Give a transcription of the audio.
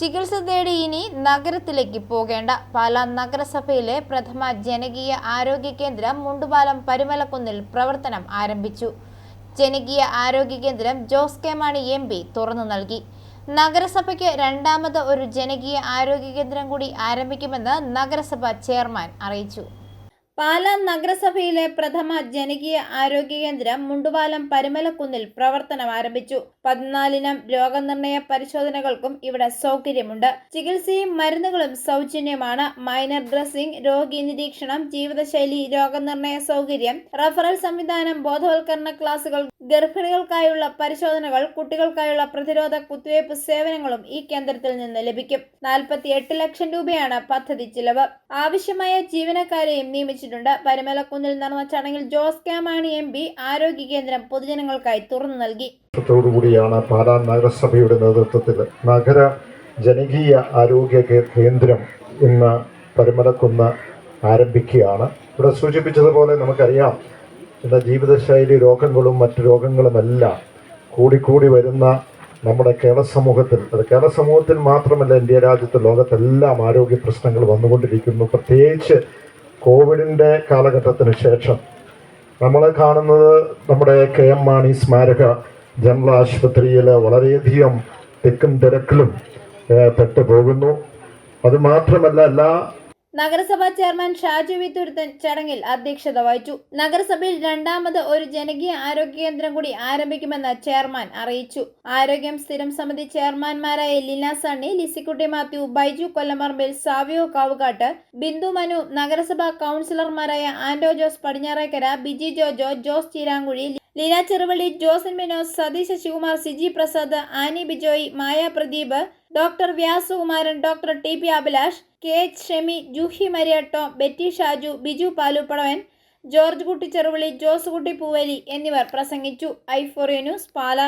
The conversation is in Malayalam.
ചികിത്സ തേടി ഇനി നഗരത്തിലേക്ക് പോകേണ്ട. പാലാ നഗരസഭയിലെ പ്രഥമ ജനകീയ ആരോഗ്യ കേന്ദ്രം മുണ്ടുപാലം പരുമലക്കുന്നിൽ പ്രവർത്തനം ആരംഭിച്ചു. ജനകീയ ആരോഗ്യ കേന്ദ്രം Jose K Mani M P തുറന്നു നൽകി. നഗരസഭയ്ക്ക് രണ്ടാമത് ഒരു ജനകീയ ആരോഗ്യ കേന്ദ്രം കൂടി ആരംഭിക്കുമെന്ന് നഗരസഭ ചെയർമാൻ അറിയിച്ചു. പാലാ നഗരസഭയിലെ പ്രഥമ ജനകീയ ആരോഗ്യ കേന്ദ്രം മുണ്ടുപാലം പരുമലക്കുന്നിൽ പ്രവർത്തനം ആരംഭിച്ചു. പതിനാലിനം രോഗനിർണയ പരിശോധനകൾക്കും ഇവിടെ സൗകര്യമുണ്ട്. ചികിത്സയും മരുന്നുകളും സൗജന്യമാണ്. മൈനർ ഡ്രസ്സിംഗ് രോഗി നിരീക്ഷണം ജീവിതശൈലി രോഗനിർണയ സൗകര്യം റഫറൽ സംവിധാനം ബോധവൽക്കരണ ക്ലാസുകൾ ഗർഭിണികൾക്കായുള്ള പരിശോധനകൾ കുട്ടികൾക്കായുള്ള പ്രതിരോധ കുത്തിവയ്പ് സേവനങ്ങളും ഈ കേന്ദ്രത്തിൽ നിന്ന് ലഭിക്കും. നാൽപ്പത്തി എട്ട് ലക്ഷം രൂപയാണ് പദ്ധതി ചിലവ്. ആവശ്യമായ ജീവനക്കാരെയും നിയമിച്ചിട്ടുണ്ട്. പരുമലക്കുന്നിൽ നടന്ന ചടങ്ങിൽ Jose K Mani M P ആരോഗ്യ കേന്ദ്രം പൊതുജനങ്ങൾക്കായി തുറന്നു നൽകി. കൂടിയാണ് പാലാ നഗരസഭയുടെ നേതൃത്വത്തിൽ നഗര ജനകീയ ആരോഗ്യ കേന്ദ്രം ഇന്ന് പരുമലക്കുന്ന് ആരംഭിക്കുകയാണ്. ഇവിടെ സൂചിപ്പിച്ചതുപോലെ നമുക്കറിയാം ഇന്ന് ജീവിതശൈലി രോഗങ്ങളും മറ്റു രോഗങ്ങളുമെല്ലാം കൂടിക്കൂടി വരുന്ന നമ്മുടെ കേരള സമൂഹത്തിൽ. അത് കേരള സമൂഹത്തിൽ മാത്രമല്ല ഇന്ത്യ രാജ്യത്ത് ലോകത്തെല്ലാം ആരോഗ്യ പ്രശ്നങ്ങൾ വന്നുകൊണ്ടിരിക്കുന്നു. പ്രത്യേകിച്ച് കോവിഡിന്റെ കാലഘട്ടത്തിന് ശേഷം നമ്മൾ കാണുന്നത് നമ്മുടെ കെ എം മാണി സ്മാരക ജനറൽ ആശുപത്രിയിൽ വളരെയധികം തിക്കും തിരക്കിലും പെട്ടുപോകുന്നു. പെട്ടു പോകുന്നു അതുമാത്രമല്ല എല്ലാ നഗരസഭാ ചെയർമാൻ ഷാജു വിത്തുരുത്തൻ ചടങ്ങിൽ അധ്യക്ഷത വഹിച്ചു. നഗരസഭയിൽ രണ്ടാമത് ഒരു ജനകീയ ആരോഗ്യ കേന്ദ്രം കൂടി ആരംഭിക്കുമെന്ന് ചെയർമാൻ അറിയിച്ചു. ആരോഗ്യം സ്ഥിരം സമിതി ചെയർമാൻമാരായ ലീന സണ്ണി ലിസിക്കുട്ടി മാത്യു ബൈജു കൊല്ലമറമ്പിൽ സാവിയോ കാവുകാട്ട് ബിന്ദു മനു നഗരസഭാ കൗൺസിലർമാരായ Anto Jose Padinjarekkara Biji Jojo Jose Cheerankuzhi Leena Cheruvally Josan Minos Satheesha Sivakumar Siji Prasad Annie Bijoy Maya Pradeep doctor Vyasakumaran doctor T P Abhilash K H Shemi Juhi Mariyatto Betty Shaju Biju Paluppadavan George Kutty Cheruvally Jose Kutty Poovali എന്നിവർ പ്രസംഗിച്ചു. ഐ ഫോറിയ ന്യൂസ് പാല.